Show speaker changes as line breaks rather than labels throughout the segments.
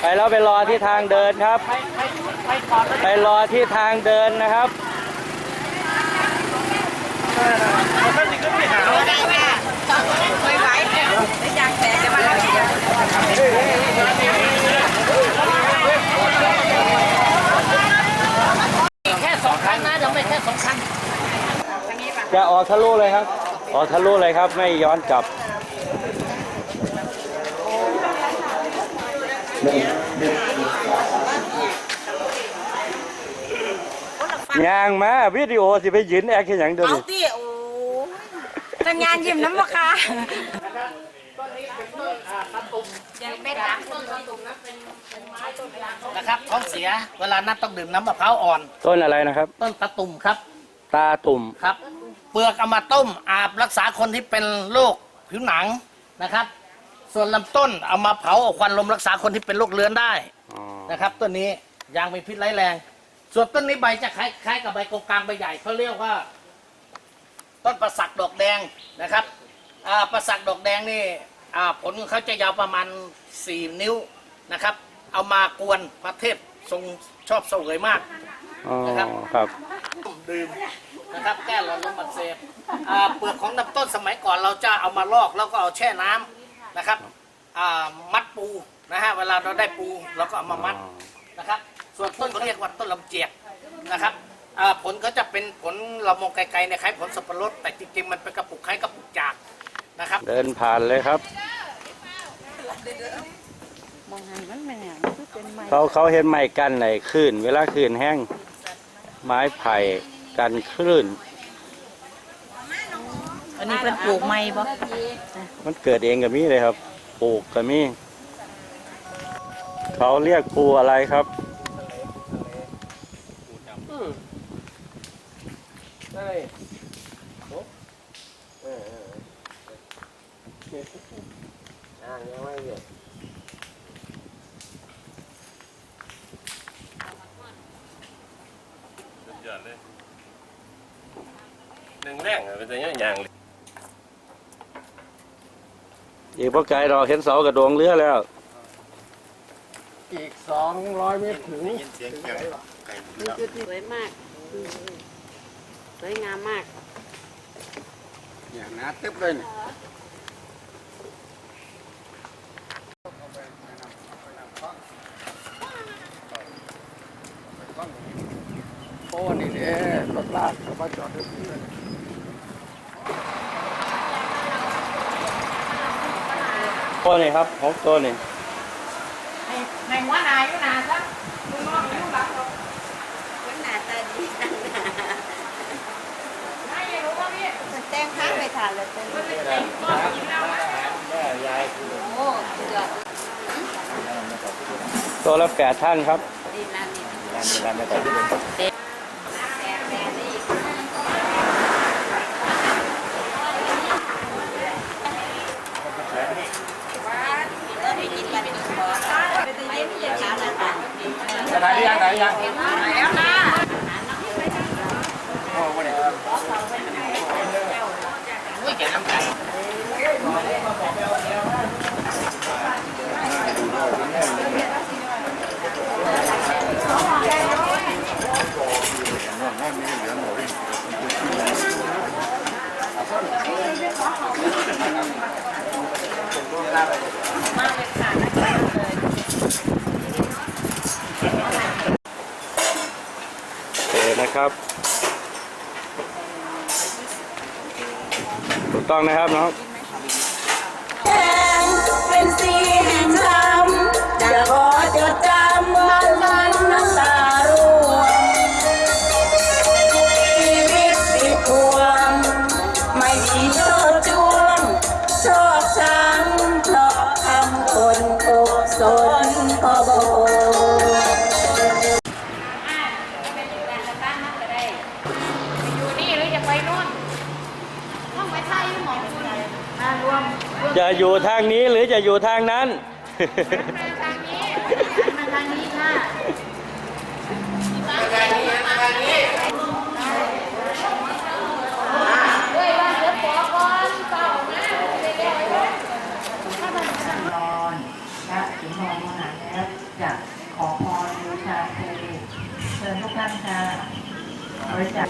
ไปแล้วไปรอที่ทางเดินครับ ไปรอที่ทางเดินนะครับ
ไม่ไหวแล้วยางแตกจะมาแล้ว
แค่สองครั้งนะยังไม่แค่สองครั้ง
จะออกทะลุเลยครับ ออกทะลุเลยครับ ไม่ย้อนกลับ ยางมาวิดีโอสิไปยืนแอคแค่อย่างเดียว
เอา
นี่
ดิโอ้จังงานยิ้มน้ำบ่ค่ะยังไม่รัก
นะครับท้องเสียเวลานั้นต้องดื่มน้ำมะพร้าวอ่อน
ต้นอะไรนะครับ
ต้นตะตุ่มครับ
ตาตุ่ม
ครับ เปลือกเอามาต้มอาบรักษาคนที่เป็นโรคผิวหนังนะครับ ส่วนลำต้นเอามาเผาเอาควันลมรักษาคนที่เป็นโรคเรื้อนได้
อ๋อ
นะครับต้นนี้ยางเป็นพิษร้ายแรง ส่วนต้นนี้ใบจะคล้ายคล้ายกับใบโกงกลางใบใหญ่เขาเรียกว่า ต้นประสักดอกแดงนะครับอ่าประสักดอกแดงนี่อ่าผลเขาจะยาวประมาณ 4 นิ้วนะครับ เอามากวนพระเทพทรงชอบเสวยมาก
อ๋อ
นะครับ
ครับ
ดื่มนะครับแก้หลอดลมอักเสบอ่าเปลือกของลำต้นสมัยก่อนเราจะเอามาลอกแล้วก็เอาแช่น้ำ นะครับอ่ามัดปูนะฮะเวลาเราได้ปูเราก็เอามามัดนะครับ ส่วนต้นเขาเรียกว่าต้นลำเจียกนะครับอ่าผลก็จะเป็นผลเรามองไกลๆในยคล้ายผลสับปะรดแต่จริงๆมันเป็นกระปุกคล้ายกระปุกจากนะครับ
เดินผ่านเลยครับ
มองหันมันเป็นอย่างคือเป็นไม้
เขาเขาเห็นไม้กันไหนคลื่น เวลาคลื่นแห้งไม้ไผ่กันคลื่น
อันนี้เป็นปลูกไม้บ่
มันเกิดเองกับมีเลยครับ ปลูกกับมีเขาเรียกปูอะไรครับ
สุดยอดเลยหนึ่งแรงอะเป็นตัวอย่างอย่างเลย
อีกพวกไกลเราเห็นเสากระโดงเรือแล้ว
อีก200เมตรถึง
จุดสวยมาก สวยงามมาก
อย่างน้าตึ๊บเลยเนี่ยโอ้นี่เด้รถลากเขามาจอดอยู่ที่นี่
ตัวนี้ครับหกตัวนี้
ในหัวนาอยู่นาซะมึงมองอยู่หลังคนหน้าตาดีจังนะไม่รู้ว่าพี่มันแต่งข้างไปทานเลยเต็มโอ้สุดยอด
ตัวละแปดท่านครับ
ดีนะนี่แล้วไปกินกันดีกว่าไปตีเย็นที่จะเช้าแล้วค่ะ
ถ่ายังไหนยัง
แล้วนะ
โอ้วันนี้
อุ้ยแกน้ำกัน
โอเคนะครับถูกต้องนะครับน้อง
เป็นสีแห่งธรรมจะขอ มารวมจะอ
ยู่ทา
งนี้หรือจะอยู่ทางนั้น
มาทางนี้มาทางนี้ค่ะด้วยว่าเดี๋ยวปอก่อนเต่านะเดี๋ยว
นอนและถึงนอนมาหาแล้วจะขอพรบูชาเทวีเชิญทุกท่านค่ะบริจาค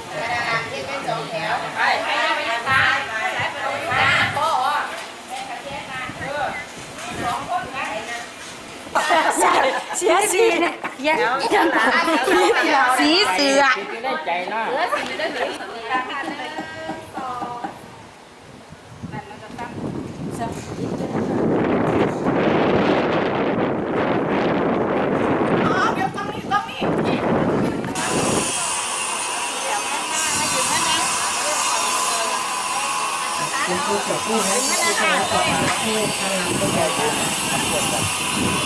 เสียสีเนี่ยยังยังสีเสือ
ไม่ได้ใจนะ
ร้